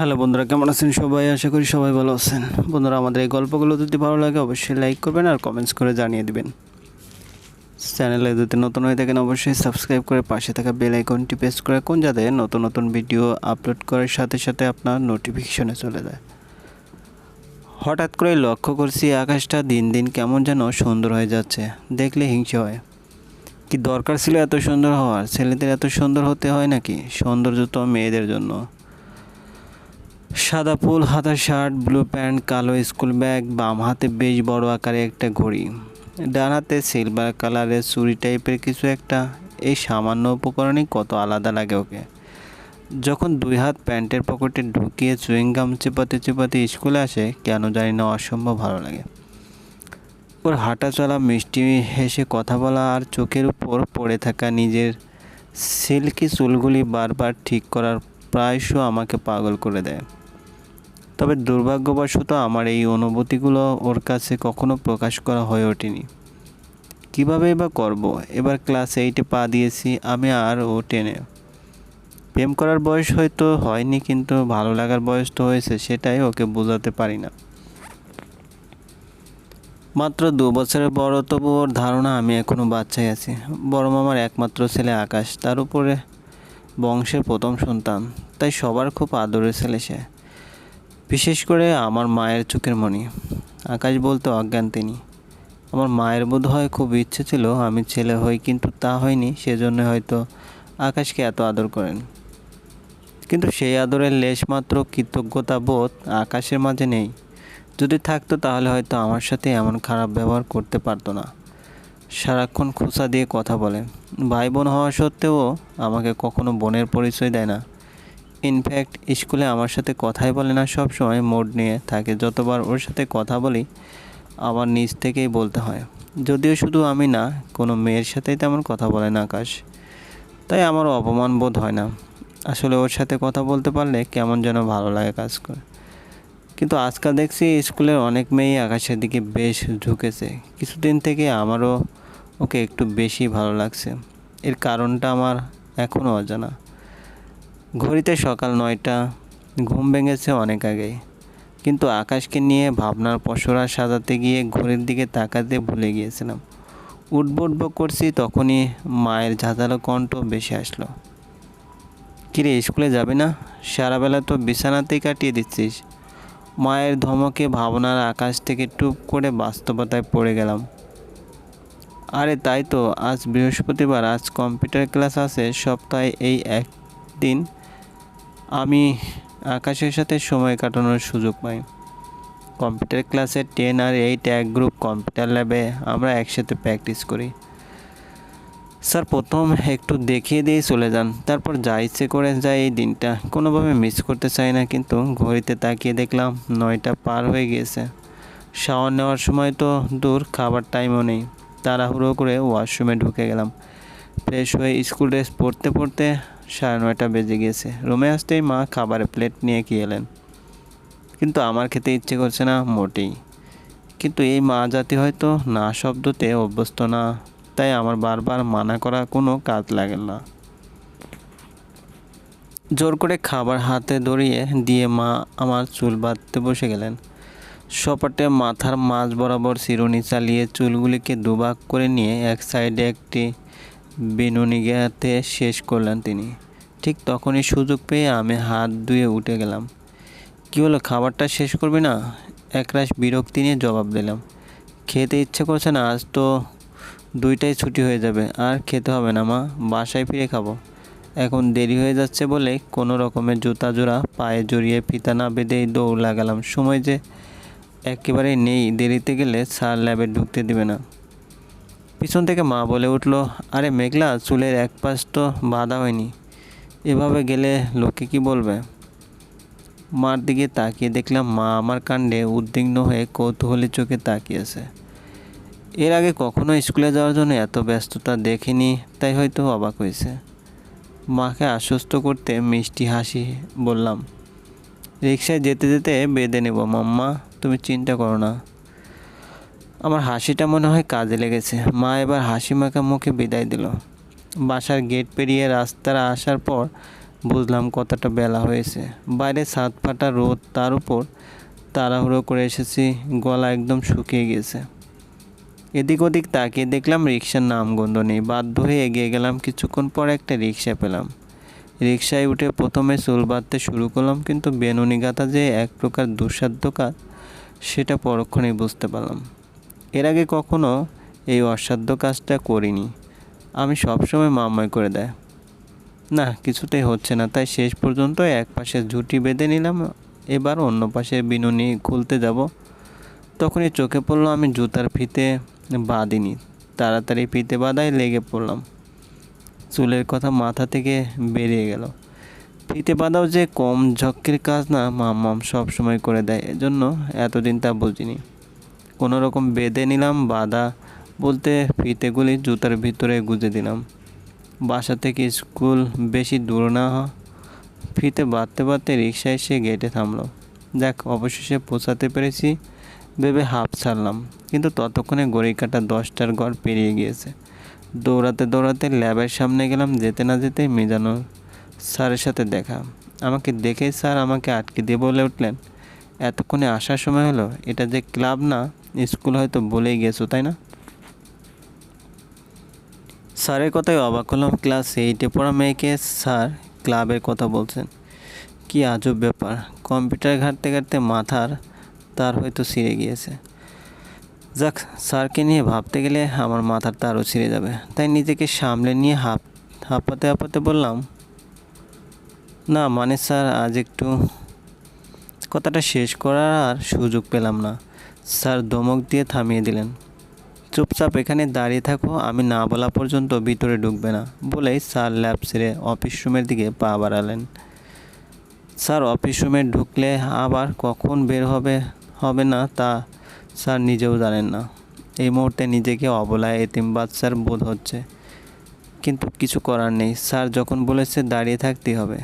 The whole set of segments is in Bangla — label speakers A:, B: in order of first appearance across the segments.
A: হ্যালো বন্ধুরা, কেমন আছেন সবাই? আশা করি সবাই ভালো আছেন। বন্ধুরা, আমাদের এই গল্পগুলো যদি ভালো লাগে, অবশ্যই লাইক করবেন আর কমেন্টস করে জানিয়ে দিবেন। চ্যানেলে যদি নতুন হয়ে থাকেন, অবশ্যই সাবস্ক্রাইব করে পাশে থাকা বেল আইকনটি প্রেস করে রাখুন, যাতে নতুন নতুন ভিডিও আপলোড করার সাথে সাথে আপনার নোটিফিকেশনে চলে যায়। হঠাৎ করে লক্ষ্য করছি, আকাশটা দিন দিন কেমন যেন সুন্দর হয়ে যাচ্ছে। দেখলে হিংসে হয়। কি দরকার ছিল এত সুন্দর হওয়ার? ছেলেদের এত সুন্দর হতে হয় নাকি? সৌন্দর্য তো মেয়েদের জন্য। সাদা ফুল, হাতা শার্ট, ব্লু প্যান্ট, কালো স্কুল ব্যাগ, বাম হাতে বেশ বড় আকারে একটা ঘড়ি। ডান হাতে সিলভার কালারের চুরি টাইপের কিছু একটা। এই সামান্য উপকরণই কত আলাদা লাগে ওকে। যখন দুই হাত প্যান্টের পকেটে ঢুকিয়ে চুইংগাম চেপাতে চেপাতে স্কুলে আসে, কেন জানি না অসম্ভব ভালো লাগে। ওর হাঁটা চলা মিষ্টি হেসে কথা বলা আর চোখের উপর পড়ে থাকা নিজের সিল্কি চুলগুলি বারবার ঠিক করার প্রায়শ আমাকে পাগল করে দেয়। তবে দুর্ভাগ্যবশত আমার এই অনুভূতিগুলো ওর কাছে কখনো প্রকাশ করা হয়ে ওঠেনি। কীভাবে বা করব? এবার ক্লাস এইটে পা দিয়েছি, আমি আর ও টেনে প্রেম করার বয়স হয়তো হয়নি, কিন্তু ভালো লাগার বয়স তো হয়েছে, সেটাই ওকে বোঝাতে পারি না। মাত্র দু বছরের বড় তবু ওর ধারণা, আমি এখনও বাচ্চাই আছি। বড় মামার একমাত্র ছেলে আকাশ, তার উপরে বংশের প্রথম সন্তান। তাই সবার খুব আদরের ছেলে সে। বিশেষ করে আমার মায়ের চোখের মণি আকাশ বলতে অজ্ঞান তিনি। আমার মায়ের বোধ হয় খুব ইচ্ছে ছিল আমি ছেলে হই, কিন্তু তা হয়নি, সেজন্য হয়তো আকাশকে এত আদর করেন। কিন্তু সেই আদরের লেশমাত্র কৃতজ্ঞতা বোধ আকাশের মাঝে নেই। যদি থাকতো তাহলে হয়তো আমার সাথে এমন খারাপ ব্যবহার করতে পারতো না। সারাক্ষণ খোসা দিয়ে কথা বলে। ভাই বোন হওয়া সত্ত্বেও আমাকে কখনো বোনের পরিচয় দেয় না। ইনফ্যাক্ট, স্কুলে আমার সাথে কথাই বলে না সব সময় মোড নিয়ে থাকে। যতবার ওর সাথে কথা বলি, আমার নিজ থেকেই বলতে হয়। যদিও শুধু আমি না, কোনো মেয়ের সাথেই তেমন কথা বলে না আকাশ। তাই আমার অপমান বোধ হয় না। আসলে ওর সাথে কথা বলতে পারলে কেমন যেন ভালো লাগে কাজ করে। কিন্তু আজকাল দেখছি স্কুলের অনেক মেয়েই আকাশের দিকে বেশ ঝুঁকেছে। কিছুদিন থেকে আমারও ওকে একটু বেশি ভালো লাগছে। এর কারণটা আমার এখনও অজানা। ঘড়িতে সকাল নয়টা, ঘুম ভেঙেছে অনেক আগেই। কিন্তু আকাশকে নিয়ে ভাবনার পসরা সাজাতে গিয়ে ঘড়ির দিকে তাকাতে ভুলে গিয়েছিলাম। উঠবো উঠবো করছি তখনই মায়ের ঝাঁঝালো কণ্ঠ বেশি আসলো। কিরে, স্কুলে যাবে না? সারাবেলা তো বিছানাতেই কাটিয়ে দিচ্ছিস। মায়ের ধমকে ভাবনার আকাশ থেকে টুপ করে বাস্তবতায় পড়ে গেলাম। আরে, তাই তো, আজ বৃহস্পতিবার, আজ কম্পিউটার ক্লাস আছে, সপ্তাহে এই একদিন আমি আকাশের সাথে সময় কাটানোর সুযোগ পাই। কম্পিউটার ক্লাসে টেন আর এইট এক গ্রুপ কম্পিউটার ল্যাবে আমরা একসাথে প্র্যাকটিস করি। স্যার, প্রথম একটু দেখিয়ে দিয়ে চলে যান। তারপর যা ইচ্ছে করে যায় এই দিনটা। কোনোভাবে মিস করতে চাই না, কিন্তু ঘড়িতে তাকিয়ে দেখলাম নয়টা পার হয়ে গিয়েছে। শাওয়ার নেওয়ার সময় তো দূর, খাবার টাইমও নেই। তাড়াহুড়ো করে ওয়াশরুমে ঢুকে গেলাম। ফ্রেশ হয়ে স্কুল ড্রেস পরতে পরতে সাড়ে নয়টা বেজে গিয়েছে রুমে আসতেই মা খাবারের প্লেট নিয়ে কি এলেন? কিন্তু আমার খেতে ইচ্ছে করছে না, মোটেই। কিন্তু এই মা জাতি হয়তো না শব্দতে অভ্যস্ত না, তাই আমার বারবার মানা করা কোনো কাজ লাগে না। জোর করে খাবার হাতে ধরিয়ে দিয়ে মা আমার চুল বাঁধতে বসে গেলেন। সপাটে মাথার মাঝ বরাবর চিরুনি চালিয়ে চুলগুলিকে দুভাগ করে নিয়ে এক সাইডে একটি বিনুনিগাতে শেষ করলেন তিনি। ঠিক তখনই সুযোগ পেয়ে আমি হাত ধুয়ে উঠে গেলাম। কী হলো, খাবারটা শেষ করবি না? একরাশ বিরক্তি নিয়ে জবাব দিলাম। খেতে ইচ্ছে করছে না, আজ তো দুইটাই ছুটি হয়ে যাবে, আর খেতে হবে না মা, বাসায় ফিরে খাব। এখন দেরি হয়ে যাচ্ছে বলে কোনো রকমের জুতা জোড়া পায়ে জড়িয়ে ফিতা না বেঁধেই দৌড় লাগালাম। সময় যে একেবারে নেই, দেরিতে গেলে স্যার ল্যাবে ঢুকতে দিবে না। পিছন থেকে মা বলে উঠল, আরে মেঘলা, চুলের এক পাশ তো বাঁধা হয়নি। এভাবে গেলে লোকে কি বলবে? মার দিকে তাকিয়ে দেখলাম মা আমার কাণ্ডে উদ্বিগ্ন হয়ে কৌতূহলী চোখে তাকিয়েছে এর আগে কখনো স্কুলে যাওয়ার জন্য এত ব্যস্ততা দেখিনি, তাই হয়তো অবাক হয়েছে। মাকে আশ্বস্ত করতে মিষ্টি হাসি বললাম, রিক্সায় যেতে যেতে বেঁধে নেব, মাম্মা, তুমি চিন্তা করো না। আমার হাসিটা মনে হয় কাজে লেগেছে। মা এবার হাসি মাখা মুখে বিদায় দিল। বাসার গেট পেরিয়ে রাস্তার আসার পর বুঝলাম কতটা বেলা হয়েছে। বাইরে সাত ফাটা রোদ, তার উপর তাড়াহুড়ো করে এসেছি, গলা একদম শুকিয়ে গেছে। এদিক ওদিক তাকিয়ে দেখলাম রিক্সার নামগন্ধ নেই। বাধ্য হয়ে এগিয়ে গেলাম, কিছুক্ষণ পর একটা রিক্সা পেলাম। রিক্সায় উঠে প্রথমে চুল বাঁধতে শুরু করলাম, কিন্তু বেনুনি গাথা যে এক প্রকার দুঃসাধ্য কাজ, সেটা পরক্ষণেই বুঝতে পারলাম। এর আগে কখনো এই অসাধ্য কাজটা করিনি। আমি সবসময় মাময় করে দেয়। না, কিছুতেই হচ্ছে না। তাই শেষ পর্যন্ত এক পাশে ঝুঁটি বেঁধে নিলাম, এবার অন্য পাশে বিনুনি খুলতে যাব। তখনই চোখে পড়ল আমি জুতার ফিতে বাঁধিনি। তাড়াতাড়ি ফিতে বাঁধায় লেগে পড়লাম। চুলের কথা মাথা থেকে বেরিয়ে গেল। ফিতে বাঁধাও যে কম ঝক্কির কাজ না, মাম্মাম সব সময় করে দেয়। এজন্য এতদিন তা বুঝিনি। কোনো রকম বেঁধে নিলাম, বাঁধা বলতে ফিতেগুলি জুতার ভিতরে গুঁজে দিলাম। বাসা থেকে স্কুল বেশি দূর না ফিতে বাঁধতে বাঁধতে রিক্সা এসে গেটে থামলো। যাক, অবশেষে পৌঁছাতে পেরেছি, ভেবে হাফ ছাড়লাম। কিন্তু ততক্ষণে গড়ি কাটা দশটার ঘর পেরিয়ে গিয়েছে। দৌড়াতে দৌড়াতে ল্যাবের সামনে গেলাম, যেতে না যেতে মিজানুর স্যারের সাথে দেখা। আমাকে দেখেই স্যার আমাকে আটকে দিয়ে বলে উঠলেন, এতক্ষণে আসার সময় হলো, এটা যে ক্লাব না? স্কুল হয়তো বলেই গেছো, তাই না? স্যারের কথায় অবাক হলাম, ক্লাস এইটে পড়া মেয়েকে স্যার ক্লাবের কথা বলছেন। কি আজব ব্যাপার, কম্পিউটার ঘাঁটতে ঘাঁটতে মাথার তার হয়তো ছিঁড়ে গিয়েছে। যাক, স্যারকে নিয়ে ভাবতে গেলে আমার মাথার তারও ছিঁড়ে যাবে। তাই নিজেকে সামলে নিয়ে হাঁপ, হাঁপাতে হাঁপাতে বললাম, না মানে স্যার, আজ একটু কথাটা শেষ করার আর সুযোগ পেলাম না। স্যার ধমক দিয়ে থামিয়ে দিলেন। চুপচাপ এখানে দাঁড়িয়ে থাকো, আমি না বলা পর্যন্ত ভিতরে ঢুকবে না, বলেই স্যার ল্যাব ছেড়ে অফিস রুমের দিকে পা বাড়ালেন। স্যার, অফিস রুমে ঢুকলে আবার কখন বের হবে হবে না তা স্যার নিজেও জানেন না। এই মুহূর্তে নিজেকে অবলায় এতিম বাচ্চার বোধ হচ্ছে, কিন্তু কিছু করার নেই। স্যার যখন বলেছে দাঁড়িয়ে থাকতেই হবে।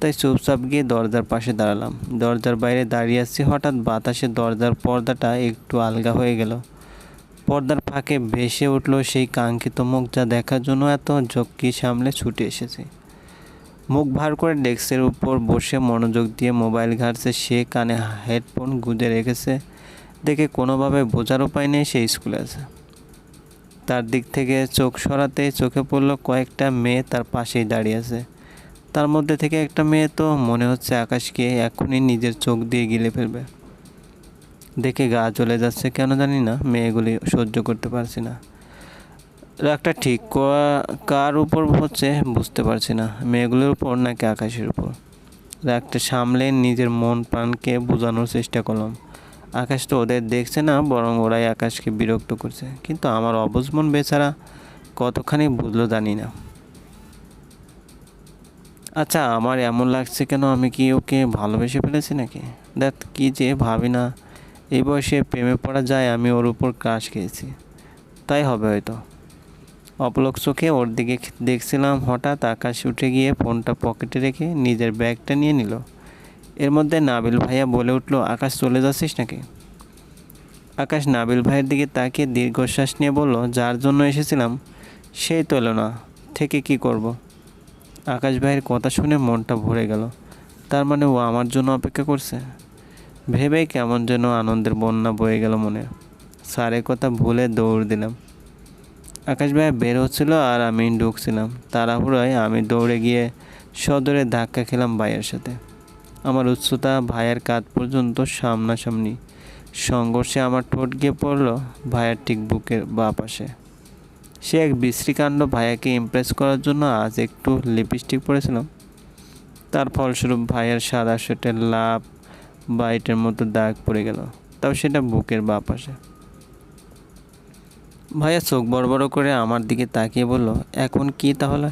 A: তাই চুপচাপ গিয়ে দরজার পাশে দাঁড়ালাম। দরজার বাইরে দাঁড়িয়ে আছি, হঠাৎ বাতাসে দরজার পর্দাটা একটু আলগা হয়ে গেল। পর্দার ফাঁকে ভেসে উঠল সেই কাঙ্ক্ষিত মুখ যা দেখার জন্য এত ঝক্কি সামলে ছুটে এসেছে। মুখ ভার করে ডেস্কের উপর বসে মনোযোগ দিয়ে মোবাইল ঘাটছে সে কানে হেডফোন গুঁজে রেখেছে। দেখে কোনোভাবে বোঝার উপায় নেই সে স্কুলে আছে। তার দিক থেকে চোখ সরাতে চোখে পড়ল কয়েকটা মেয়ে তার পাশেই দাঁড়িয়ে আছে। তার মধ্যে থেকে একটা মেয়ে তো মনে হচ্ছে আকাশকে এখনই নিজের চোখ দিয়ে গিলে ফেলবে। দেখে গা চলে যাচ্ছে, কেন জানি না, মেয়েগুলি সহ্য করতে পারছি না। রাগটা ঠিক করা- উপর হচ্ছে বুঝতে পারছি না, মেয়েগুলোর উপর নাকি আকাশের উপর? রাগটা সামলে নিজের মন প্রাণকে বোঝানোর চেষ্টা করলাম। আকাশ তো ওদের দেখছে না, বরং ওরাই আকাশকে বিরক্ত করছে। কিন্তু আমার অবুঝ মন বেচারা কতখানি বুঝলো জানি না। আচ্ছা আমার এমন লাগছে কেন? আমি কি ওকে ভালোবেসে ফেলেছি নাকি? দেখ, কি যে ভাবি না। এই বয়সে প্রেমে পড়া যায়, আমি ওর উপর ক্রাশ খেয়েছি। তাই হবে হয়তো। অপলক চোখে ওর দিকে দেখছিলাম, হঠাৎ আকাশ উঠে গিয়ে ফোনটা পকেটে রেখে নিজের ব্যাগটা নিয়ে নিল। এর মধ্যে নাবিল ভাইয়া বলে উঠল, আকাশ চলে যাচ্ছিস নাকি? আকাশ নাবিল ভাইয়ের দিকে তাকিয়ে দীর্ঘশ্বাস নিয়ে বলল, যার জন্য এসেছিলাম সেই তো এলো না। থেকে কি করব। আকাশ ভাইয়ের কথা শুনে মনটা ভরে গেল। তার মানে ও আমার জন্য অপেক্ষা করছে? ভেবেই কেমন যেন আনন্দের বন্যা বয়ে গেল মনে। স্যারের কথা ভুলে দৌড় দিলাম। আকাশ ভাইয়া বের হচ্ছিল আর আমি ঢুকছিলাম। তাড়াহুড়োয় আমি দৌড়ে গিয়ে সদরে ধাক্কা খেলাম ভাইয়ের সাথে। আমার উচ্চতা ভাইয়ের কাঁধ পর্যন্ত সামনাসামনি। সংঘর্ষে আমার ঠোঁট গিয়ে পড়ল ভাইয়ের ঠিক বুকের বা পাশে। সে এক বিশ্রীকাণ্ড ভাইয়াকে ইমপ্রেস করার জন্য আজ একটু লিপস্টিক পরেছিলাম। তার ফলস্বরূপ ভাইয়ের সাদা শার্টের লাভ বাইটের মতো দাগ পড়ে গেল। তাও সেটা বুকের বা পাশে। ভাইয়া চোখ বড় বড় করে আমার দিকে তাকিয়ে বলল, এখন কি তাহলে?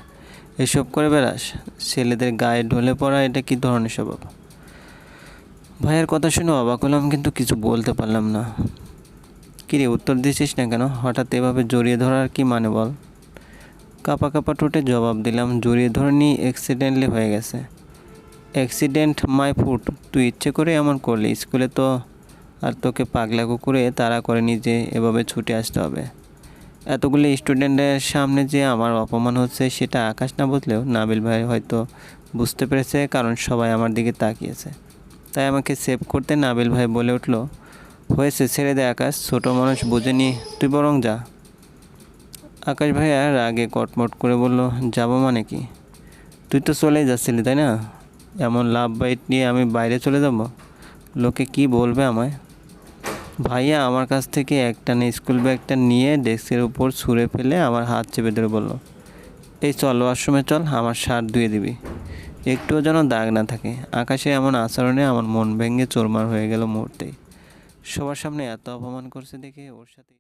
A: এসব করে বেড়াস? ছেলেদের গায়ে ঢলে পড়া এটা কি ধরনের স্বভাব? ভাইয়ের কথা শুনে অবাক হলাম, কিন্তু কিছু বলতে পারলাম না। কিরে, উত্তর দিছিস না কেন? হঠাৎ এভাবে জড়িয়ে ধরার কি মানে বল? কাপা কাপা ঠোঁটে জবাব দিলাম, জড়িয়ে ধরে নিয়ে অ্যাক্সিডেন্টলি হয়ে গেছে। অ্যাক্সিডেন্ট মাই ফুট তুই ইচ্ছে করে এমন করলি, স্কুলে তো আর তোকে পাগলা কুকুরে তাড়া করেনি যে এভাবে ছুটে আসতে হবে। এতগুলি স্টুডেন্টের সামনে যে আমার অপমান হচ্ছে, সেটা আকাশ না বুঝলেও নাবিল ভাই হয়তো বুঝতে পেরেছে, কারণ সবাই আমার দিকে তাকিয়েছে। তাই আমাকে সেভ করতে নাবিল ভাই বলে উঠল হয়েছে, ছেড়ে দে আকাশ, ছোট মানুষ বুঝেনি, তুই বরং যা। আকাশ ভাইয়া রাগে কটমট করে বলল, যাব মানে কি? তুই তো চলেই যাচ্ছিলি, তাই না? এমন লাভ বাইট নিয়ে আমি বাইরে চলে যাব? লোকে কি বলবে আমায়? ভাইয়া আমার কাছ থেকে একটা স্কুল ব্যাগটা নিয়ে ডেস্কের উপর ছুঁড়ে ফেলে আমার হাত চেপে ধরে বলল, এই চল, ওয়াশরুমে চল, আমার শার্ট ধুয়ে দিবি। একটুও যেন দাগ না থাকে। আকাশে এমন আচরণে আমার মন ভেঙে চোরমার হয়ে গেল মুহূর্তেই। সবার সামনে এত অপমান করছে দেখে ওর সাথে